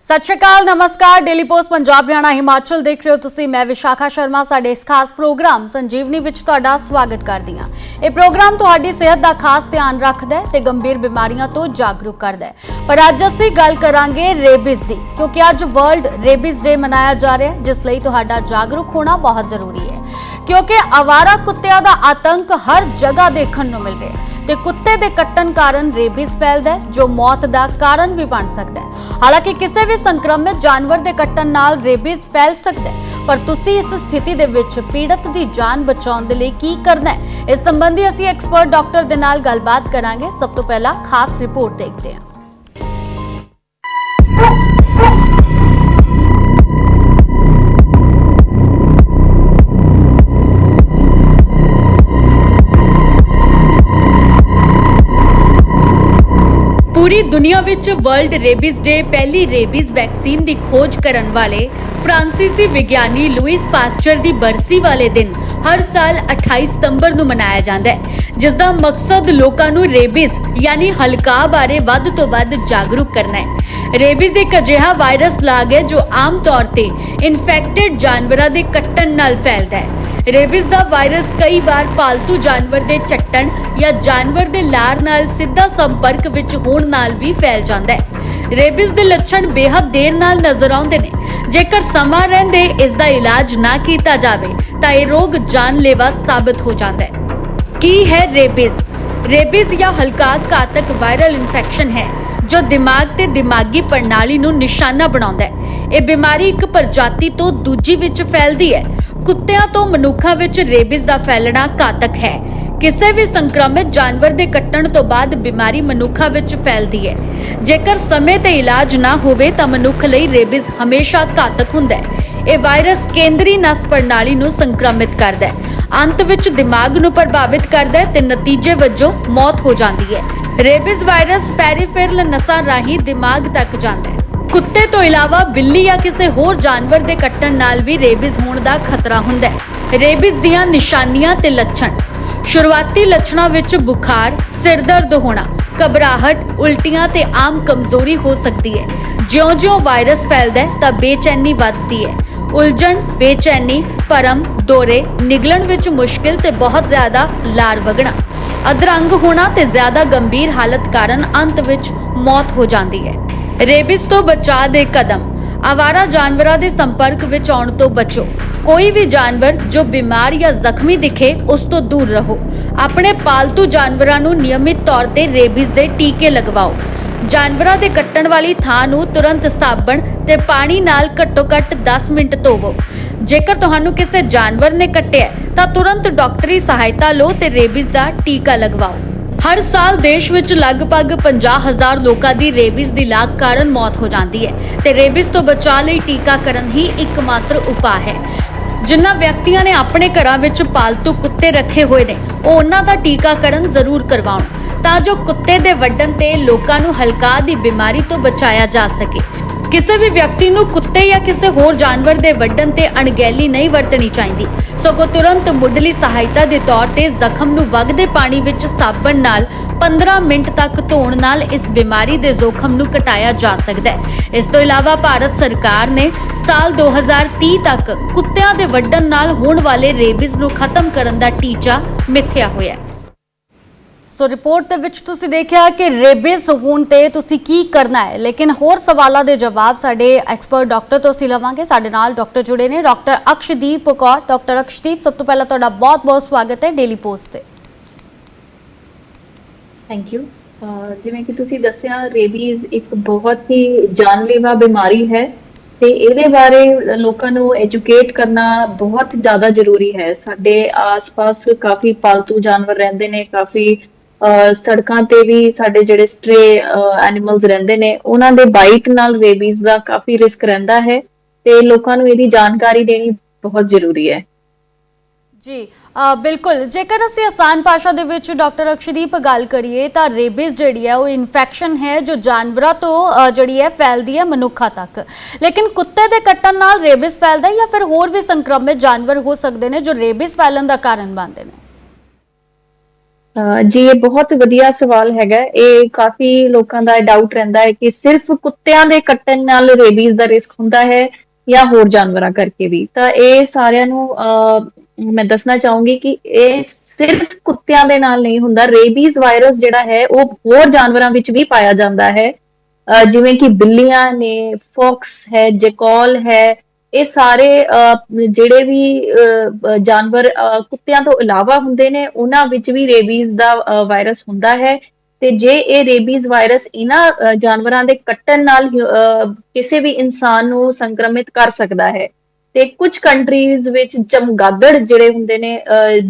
ਸਤਿ ਸ਼੍ਰੀ ਅਕਾਲ, ਨਮਸਕਾਰ। ਡੇਲੀ ਪੋਸਟ ਪੰਜਾਬ, ਹਰਿਆਣਾ, ਹਿਮਾਚਲ ਦੇਖ ਰਹੇ ਹੋ ਤੁਸੀਂ। ਮੈਂ ਵਿਸ਼ਾਖਾ ਸ਼ਰਮਾ, ਸਾਡੇ ਇਸ ਖਾਸ ਪ੍ਰੋਗਰਾਮ ਸੰਜੀਵਨੀ ਵਿੱਚ ਤੁਹਾਡਾ ਸਵਾਗਤ ਕਰਦੀ ਹਾਂ। ਇਹ ਪ੍ਰੋਗਰਾਮ ਤੁਹਾਡੀ ਸਿਹਤ ਦਾ ਖਾਸ ਧਿਆਨ ਰੱਖਦਾ ਹੈ ਤੇ ਗੰਭੀਰ ਬਿਮਾਰੀਆਂ ਤੋਂ ਜਾਗਰੂਕ ਕਰਦਾ ਹੈ। ਪਰ ਅੱਜ ਅਸੀਂ ਗੱਲ ਕਰਾਂਗੇ ਰੇਬੀਜ਼ ਦੀ, ਕਿਉਂਕਿ ਅੱਜ ਵਰਲਡ ਰੇਬਿਸ ਡੇ ਮਨਾਇਆ ਜਾ ਰਿਹਾ ਹੈ, ਜਿਸ ਲਈ ਤੁਹਾਡਾ ਜਾਗਰੂਕ ਹੋਣਾ ਬਹੁਤ ਜ਼ਰੂਰੀ ਹੈ। ਕਿਉਂਕਿ ਆਵਾਰਾ ਕੁੱਤਿਆਂ ਦਾ ਆਤੰਕ ਹਰ ਜਗ੍ਹਾ ਦੇਖਣ ਨੂੰ ਮਿਲ ਰਿਹਾ ਹੈ ਤੇ ਕੁੱਤੇ ਦੇ ਕੱਟਣ ਕਾਰਨ ਰੇਬੀਜ਼ ਫੈਲਦਾ ਹੈ, ਜੋ ਮੌਤ ਦਾ ਕਾਰਨ ਵੀ ਬਣ ਸਕਦਾ ਹੈ। ਹਾਲਾਂਕਿ ਕਿਸੇ ਵੀ ਸੰਕਰਮਿਤ ਜਾਨਵਰ ਦੇ ਕੱਟਣ ਨਾਲ ਰੇਬੀਜ਼ ਫੈਲ ਸਕਦਾ। ਹੈ ਪਰ ਤੁਸੀਂ ਇਸ ਸਥਿਤੀ ਦੇ ਵਿੱਚ ਪੀੜਤ ਦੀ ਜਾਨ ਬਚਾਉਣ ਦੇ ਲਈ ਕੀ ਕਰਨਾ ਹੈ? ਇਸ ਸੰਬੰਧੀ ਅਸੀਂ ਐਕਸਪਰਟ ਡਾਕਟਰ ਦੇ ਨਾਲ ਗੱਲਬਾਤ ਕਰਾਂਗੇ। ਸਭ ਤੋਂ ਪਹਿਲਾਂ ਖਾਸ ਰਿਪੋਰਟ ਦੇਖਦੇ ਹਾਂ। ਦੁਨੀਆ ਵਿੱਚ ਵਰਲਡ ਰੇਬੀਜ਼ ਡੇ ਪਹਿਲੀ ਰੇਬੀਜ਼ ਵੈਕਸੀਨ ਦੀ ਖੋਜ ਕਰਨ ਵਾਲੇ ਫ੍ਰਾਂਸੀਸੀ ਵਿਗਿਆਨੀ ਲੂਇਸ ਪਾਸਚਰ ਦੀ ਬਰਸੀ ਵਾਲੇ ਦਿਨ ਹਰ ਸਾਲ 28 ਸਤੰਬਰ ਨੂੰ ਮਨਾਇਆ ਜਾਂਦਾ ਹੈ, ਜਿਸ ਦਾ ਮਕਸਦ ਲੋਕਾਂ ਨੂੰ ਰੇਬੀਜ਼ ਯਾਨੀ ਹਲਕਾ ਬਾਰੇ ਵੱਧ ਤੋਂ ਵੱਧ ਜਾਗਰੂਕ ਕਰਨਾ ਹੈ। ਰੇਬੀਜ਼ ਇੱਕ ਅਜਿਹਾ ਵਾਇਰਸ ਲਾਗ ਹੈ ਜੋ ਆਮ ਤੌਰ ਤੇ ਇਨਫੈਕਟਿਡ ਜਾਨਵਰਾਂ ਦੇ ਕੱਟਣ ਨਾਲ ਫੈਲਦਾ ਹੈ। ਰੇਬਿਸ ਦਾ ਵਾਇਰਸ ਕਈ ਵਾਰ ਪਾਲਤੂ ਜਾਨਵਰ ਦੇ ਚੱਟਣ ਜਾਂ ਜਾਨਵਰ ਦੇ ਲਾਰ ਨਾਲ ਸਿੱਧਾ ਸੰਪਰਕ ਵਿੱਚ ਹੋਣ ਨਾਲ ਵੀ ਫੈਲ ਜਾਂਦਾ ਹੈ। ਰੇਬਿਸ ਦੇ ਲੱਛਣ ਬੇहद ਦੇਰ ਨਾਲ ਨਜ਼ਰ ਆਉਂਦੇ ਨੇ। ਜੇਕਰ ਸਮਾਂ ਰਹਿੰਦੇ ਇਸ ਦਾ ਇਲਾਜ ਨਾ ਕੀਤਾ ਜਾਵੇ, ਤਾਂ ਇਹ ਰੋਗ ਜਾਨਲੇਵਾ ਸਾਬਤ ਹੋ ਜਾਂਦਾ ਹੈ। ਕੀ ਹੈ ਰੇਬਿਸ ਰੇਬਿਸ ਜਾਂ ਹਲਕਾ ਘਾਤਕ ਵਾਇਰਲ ਇਨਫੈਕਸ਼ਨ ਹੈ, ਜੋ ਦਿਮਾਗ ਤੇ ਦਿਮਾਗੀ ਪ੍ਰਣਾਲੀ ਨੂੰ ਨਿਸ਼ਾਨਾ ਬਣਾਉਂਦਾ ਹੈ। ਇਹ ਬਿਮਾਰੀ ਇੱਕ ਪ੍ਰਜਾਤੀ ਤੋਂ ਦੂਜੀ ਵਿੱਚ ਫੈਲਦੀ ਹੈ ਕੁੱਤਿਆਂ ਤੋਂ ਮਨੁੱਖਾਂ ਵਿੱਚ ਰੇਬਿਸ ਦਾ ਫੈਲਣਾ ਘਾਤਕ ਹੈ। ਕਿਸੇ ਵੀ ਸੰਕਰਮਿਤ ਜਾਨਵਰ ਦੇ ਕੱਟਣ ਤੋਂ ਬਾਅਦ ਬਿਮਾਰੀ ਮਨੁੱਖਾਂ ਵਿੱਚ ਫੈਲਦੀ ਹੈ। ਜੇਕਰ ਸਮੇਂ ਤੇ ਇਲਾਜ ਨਾ ਹੋਵੇ ਤਾਂ ਮਨੁੱਖ ਲਈ ਰੇਬਿਸ ਹਮੇਸ਼ਾ ਘਾਤਕ ਹੁੰਦਾ ਹੈ। ਇਹ ਵਾਇਰਸ ਕੇਂਦਰੀ ਨਸ ਪ੍ਰਣਾਲੀ ਨੂੰ ਸੰਕਰਮਿਤ ਕਰਦਾ ਹੈ। ਅੰਤ ਵਿੱਚ ਦਿਮਾਗ ਨੂੰ ਪ੍ਰਭਾਵਿਤ ਕਰਦਾ ਹੈ ਤੇ ਨਤੀਜੇ ਵਜੋਂ ਮੌਤ ਹੋ ਜਾਂਦੀ ਹੈ। ਰੇਬਿਸ ਵਾਇਰਸ ਪੈਰੀਫੇਰਲ ਨਸਾਂ ਰਾਹੀਂ ਦਿਮਾਗ ਤੱਕ ਜਾਂਦਾ ਹੈ। ਕੁੱਤੇ ਤੋਂ ਇਲਾਵਾ ਬਿੱਲੀ ਜਾਂ ਕਿਸੇ ਹੋਰ ਜਾਨਵਰ ਦੇ ਕੱਟਣ ਨਾਲ ਵੀ ਰੇਬਿਸ ਹੋਣ ਦਾ ਖਤਰਾ ਹੁੰਦਾ ਹੈ। ਰੇਬਿਸ ਦੀਆਂ ਨਿਸ਼ਾਨੀਆਂ ਤੇ ਲੱਛਣ। ਸ਼ੁਰੂਆਤੀ ਲੱਛਣਾਂ ਵਿੱਚ ਬੁਖਾਰ ਸਿਰ ਦਰਦ ਹੋਣਾ, ਘਬਰਾਹਟ, ਉਲਟੀਆਂ ਤੇ ਆਮ ਕਮਜ਼ੋਰੀ ਹੋ ਸਕਦੀ ਹੈ। ਜਿਉਂ-ਜਿਉਂ ਵਾਇਰਸ ਫੈਲਦਾ ਹੈ ਤਾਂ ਬੇਚੈਨੀ ਵੱਧਦੀ ਹੈ। ਉਲਝਣ, ਬੇਚੈਨੀ, ਭਰਮ, ਦੋਰੇ ਨਿਗਲਣ ਵਿੱਚ ਮੁਸ਼ਕਿਲ ਤੇ ਬਹੁਤ ਜ਼ਿਆਦਾ ਲਾਰ ਵਗਣਾ। ਅਧਰੰਗ ਹੋਣਾ ਤੇ ਜ਼ਿਆਦਾ ਗੰਭੀਰ ਹਾਲਤ ਕਾਰਨ ਅੰਤ ਵਿੱਚ ਮੌਤ ਹੋ ਜਾਂਦੀ ਹੈ। ਰੇਬਿਸ ਤੋਂ ਬਚਾਅ ਦੇ ਕਦਮ। ਆਵਾਰਾ ਜਾਨਵਰਾਂ ਦੇ ਸੰਪਰਕ ਵਿੱਚ ਆਉਣ ਤੋਂ ਬਚੋ। ਕੋਈ ਵੀ ਜਾਨਵਰ ਜੋ ਬਿਮਾਰ ਜਾਂ ਜ਼ਖਮੀ ਦਿਖੇ, ਉਸ ਤੋਂ ਦੂਰ ਰਹੋ। ਆਪਣੇ ਪਾਲਤੂ ਜਾਨਵਰਾਂ ਨੂੰ ਨਿਯਮਿਤ ਤੌਰ ਤੇ ਰੇਬਿਸ ਦੇ ਟੀਕੇ ਲਗਵਾਓ। ਜਾਨਵਰਾਂ ਦੇ ਕੱਟਣ ਵਾਲੀ ਥਾਂ ਨੂੰ ਤੁਰੰਤ ਸਾਬਣ ਤੇ ਪਾਣੀ ਨਾਲ ਘੱਟੋ-ਘੱਟ 10 ਮਿੰਟ ਧੋਵੋ। ਜੇਕਰ ਤੁਹਾਨੂੰ ਕਿਸੇ ਜਾਨਵਰ ਨੇ ਕੱਟਿਆ ਤਾਂ ਤੁਰੰਤ ਡਾਕਟਰੀ ਸਹਾਇਤਾ ਲਓ ਤੇ ਰੇਬਿਸ ਦਾ ਟੀਕਾ ਲਗਵਾਓ। ਹਰ ਸਾਲ ਦੇਸ਼ ਵਿੱਚ ਲਗਭਗ 50000 ਲੋਕਾਂ ਦੀ ਰੇਬਿਸ ਦੀ ਲਾਗ ਕਾਰਨ ਮੌਤ ਹੋ ਜਾਂਦੀ ਹੈ ਤੇ ਰੇਬਿਸ ਤੋਂ ਬਚਾਅ ਲਈ ਟੀਕਾਕਰਨ ਹੀ ਇੱਕਮਾਤਰ ਉਪਾਅ ਹੈ। ਜਿਨ੍ਹਾਂ ਵਿਅਕਤੀਆਂ ਨੇ ਆਪਣੇ ਘਰਾਂ ਵਿੱਚ ਪਾਲਤੂ ਕੁੱਤੇ ਰੱਖੇ ਹੋਏ ਨੇ, ਉਹ ਉਹਨਾਂ ਦਾ ਟੀਕਾਕਰਨ ਜ਼ਰੂਰ ਕਰਵਾਉਣ, ਤਾਂ ਜੋ ਕੁੱਤੇ ਦੇ ਵੱਢਣ ਤੇ ਲੋਕਾਂ ਨੂੰ ਹਲਕਾ ਦੀ ਬਿਮਾਰੀ ਤੋਂ ਬਚਾਇਆ ਜਾ ਸਕੇ। ਕਿਸੇ ਵੀ ਵਿਅਕਤੀ ਨੂੰ ਕੁੱਤੇ ਜਾਂ ਕਿਸੇ ਹੋਰ ਜਾਨਵਰ ਦੇ ਵੱਢਣ ਤੇ ਅਣਗਹਿਲੀ ਨਹੀਂ ਵਰਤਣੀ ਚਾਹੀਦੀ। ਸਗੋਂ ਤੁਰੰਤ ਮੁੱਢਲੀ ਸਹਾਇਤਾ ਦੇ ਤੌਰ ਤੇ ਜ਼ਖਮ ਨੂੰ ਵਗਦੇ ਪਾਣੀ ਵਿੱਚ ਸਾਬਣ ਨਾਲ 15 ਮਿੰਟ ਤੱਕ ਧੋਣ ਨਾਲ ਇਸ ਬਿਮਾਰੀ ਦੇ ਜ਼ੋਖਮ ਨੂੰ ਘਟਾਇਆ ਜਾ ਸਕਦਾ ਹੈ। ਇਸ ਤੋਂ ਇਲਾਵਾ ਭਾਰਤ ਸਰਕਾਰ ਨੇ ਸਾਲ 2030 ਤੱਕ ਕੁੱਤਿਆਂ ਦੇ ਵੱਢਣ ਨਾਲ ਹੋਣ ਵਾਲੇ ਰੇਬੀਜ਼ ਨੂੰ ਖਤਮ ਕਰਨ ਦਾ ਟੀਚਾ ਮਿੱਥਿਆ ਹੋਇਆ ਹੈ। ਸੋ ਰਿਪੋਰਟ ਦੇ ਵਿੱਚ ਤੁਸੀਂ ਦੇਖਿਆ ਕਿ ਰੇਬਿਸ ਹੋਣ ਤੇ ਤੁਸੀਂ ਕੀ ਕਰਨਾ ਹੈ? ਲੇਕਿਨ ਹੋਰ ਸਵਾਲਾਂ ਦੇ ਜਵਾਬ ਸਾਡੇ ਐਕਸਪਰਟ ਡਾਕਟਰ ਤੋਂ ਅਸੀਂ ਲਵਾਂਗੇ। ਸਾਡੇ ਨਾਲ ਡਾਕਟਰ ਜੁੜੇ ਨੇ ਡਾਕਟਰ ਅਕਸ਼ਦੀਪ ਕੌਰ। ਡਾਕਟਰ ਅਕਸ਼ਦੀਪ, ਸਭ ਤੋਂ ਪਹਿਲਾਂ ਤੁਹਾਡਾ ਬਹੁਤ-ਬਹੁਤ ਸਵਾਗਤ ਹੈ ਡੇਲੀ ਪੋਸਟ ਤੇ। ਥੈਂਕ ਯੂ ਜਿਵੇਂ ਕਿ ਤੁਸੀਂ ਦੱਸਿਆ ਰੇਬੀਜ਼ ਇੱਕ ਬਹੁਤ ਹੀ ਜਾਨਲੇਵਾ ਬਿਮਾਰੀ ਹੈ ਤੇ ਇਹਦੇ ਬਾਰੇ ਲੋਕਾਂ ਨੂੰ ਐਜੂਕੇਟ ਕਰਨਾ ਬਹੁਤ ਜ਼ਿਆਦਾ ਜ਼ਰੂਰੀ ਹੈ। ਸਾਡੇ ਆਸ-ਪਾਸ ਕਾਫੀ ਪਾਲਤੂ ਜਾਨਵਰ ਰਹਿੰਦੇ ਨੇ, ਕਾਫੀ ਸੜਕਾਂ ਤੇ ਵੀ ਸਾਡੇ ਜਿਹੜੇ ਸਟਰੇ ਐਨੀਮਲਸ ਰਹਿੰਦੇ ਨੇ, ਉਹਨਾਂ ਦੇ ਬਾਈਟ ਨਾਲ ਰੇਬੀਜ਼ ਦਾ ਕਾਫੀ ਰਿਸਕ ਰਹਿੰਦਾ ਹੈ ਤੇ ਲੋਕਾਂ ਨੂੰ ਇਹਦੀ ਜਾਣਕਾਰੀ ਦੇਣੀ ਬਹੁਤ ਜ਼ਰੂਰੀ ਹੈ। ਜੀ ਬਿਲਕੁਲ। ਜੇਕਰ ਅਸੀਂ ਆਸਾਨ ਭਾਸ਼ਾ ਦੇ ਵਿੱਚ ਡਾਕਟਰ ਅਕਸ਼ਦੀਪ ਗੱਲ ਕਰੀਏ, ਤਾਂ ਰੇਬਿਸ ਜਿਹੜੀ ਹੈ, ਉਹ ਇਨਫੈਕਸ਼ਨ ਹੈ ਜੋ ਜਾਨਵਰਾਂ ਤੋਂ ਜਿਹੜੀ ਹੈ, ਫੈਲਦੀ ਹੈ ਮਨੁੱਖਾਂ ਤੱਕ। ਲੇਕਿਨ ਕੁੱਤੇ ਦੇ ਕੱਟਣ ਨਾਲ ਰੇਬਿਸ ਫੈਲਦਾ ਹੈ ਜਾਂ ਫਿਰ ਹੋਰ ਵੀ ਸੰਕਰਮਿਤ ਜਾਨਵਰ ਹੋ ਸਕਦੇ ਨੇ ਜੋ ਰੇਬਿਸ ਫੈਲਣ ਦਾ ਕਾਰਨ ਬਣਦੇ ਨੇ? ਜੀ ਇਹ ਬਹੁਤ ਵਧੀਆ ਸਵਾਲ ਹੈਗਾ ਇਹ ਕਾਫੀ ਲੋਕਾਂ ਦਾ ਡਾਊਟ ਰਹਿੰਦਾ ਹੈ ਕਿ ਸਿਰਫ ਕੁੱਤਿਆਂ ਦੇ ਕੱਟਣ ਨਾਲ ਰੇਬੀਜ਼ ਦਾ ਰਿਸਕ ਹੁੰਦਾ ਹੈ ਜਾਂ ਹੋਰ ਜਾਨਵਰਾਂ ਕਰਕੇ ਵੀ? ਤਾਂ ਇਹ ਸਾਰਿਆਂ ਨੂੰ ਅਹ, ਮੈਂ ਦੱਸਣਾ ਚਾਹੂੰਗੀ ਕਿ ਇਹ ਸਿਰਫ ਕੁੱਤਿਆਂ ਦੇ ਨਾਲ ਨਹੀਂ ਹੁੰਦਾ ਰੇਬੀਜ਼ ਵਾਇਰਸ ਜਿਹੜਾ ਹੈ ਉਹ ਹੋਰ ਜਾਨਵਰਾਂ ਵਿੱਚ ਵੀ ਪਾਇਆ ਜਾਂਦਾ ਹੈ। ਜਿਵੇਂ ਕਿ ਬਿੱਲੀਆਂ ਨੇ ਫੌਕਸ ਹੈ ਜੈਕੋਲ ਹੈ ਇਹ ਸਾਰੇ ਜਿਹੜੇ ਵੀ ਜਾਨਵਰ ਕੁੱਤਿਆਂ ਤੋਂ ਇਲਾਵਾ ਹੁੰਦੇ ਨੇ, ਉਹਨਾਂ ਵਿੱਚ ਵੀ ਰੇਬੀਜ਼ ਦਾ ਵਾਇਰਸ ਹੁੰਦਾ ਹੈ। ਤੇ ਜੇ ਇਹ ਰੇਬੀਜ਼ ਵਾਇਰਸ ਇਹਨਾਂ ਜਾਨਵਰਾਂ ਦੇ ਕੱਟਣ ਨਾਲ ਕਿਸੇ ਵੀ ਇਨਸਾਨ ਨੂੰ ਸੰਕਰਮਿਤ ਕਰ ਸਕਦਾ ਹੈ। ਤੇ ਕੁਝ ਕੰਟਰੀਜ਼ ਵਿੱਚ ਚਮਗਾਦੜ ਜਿਹੜੇ ਹੁੰਦੇ ਨੇ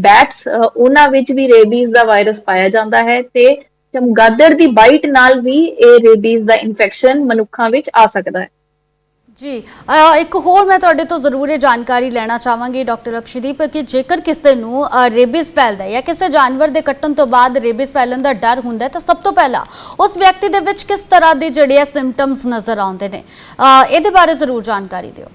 ਬੈਟਸ ਉਹਨਾਂ ਵਿੱਚ ਵੀ ਰੇਬੀਜ਼ ਦਾ ਵਾਇਰਸ ਪਾਇਆ ਜਾਂਦਾ ਹੈ ਤੇ ਚਮਗਾਦੜ ਦੀ ਬਾਈਟ ਨਾਲ ਵੀ ਇਹ ਰੇਬੀਜ਼ ਦਾ ਇਨਫੈਕਸ਼ਨ ਮਨੁੱਖਾਂ ਵਿੱਚ ਆ ਸਕਦਾ ਹੈ। ਜੀ ਇੱਕ ਹੋਰ ਮੈਂ ਤੁਹਾਡੇ ਤੋਂ ਜ਼ਰੂਰ ਇਹ ਜਾਣਕਾਰੀ ਲੈਣਾ ਚਾਹਾਂਗੀ ਡਾਕਟਰ ਅਕਸ਼ਦੀਪ ਕਿ ਜੇਕਰ ਕਿਸੇ ਨੂੰ ਅ, ਰੇਬੀਜ਼ ਫੈਲਦਾ ਹੈ ਜਾਂ ਕਿਸੇ ਜਾਨਵਰ ਦੇ ਕੱਟਣ ਤੋਂ ਬਾਅਦ ਰੇਬੀਜ਼ ਫੈਲਣ ਦਾ ਡਰ ਹੁੰਦਾ ਹੈ ਤਾਂ ਸਭ ਤੋਂ ਪਹਿਲਾਂ ਉਸ ਵਿਅਕਤੀ ਦੇ ਵਿੱਚ ਕਿਸ ਤਰ੍ਹਾਂ ਦੇ ਜਿਹੜੇ ਸਿੰਪਟਮਸ ਨਜ਼ਰ ਆਉਂਦੇ ਨੇ? ਇਹਦੇ ਬਾਰੇ ਜ਼ਰੂਰ ਜਾਣਕਾਰੀ ਦਿਓ।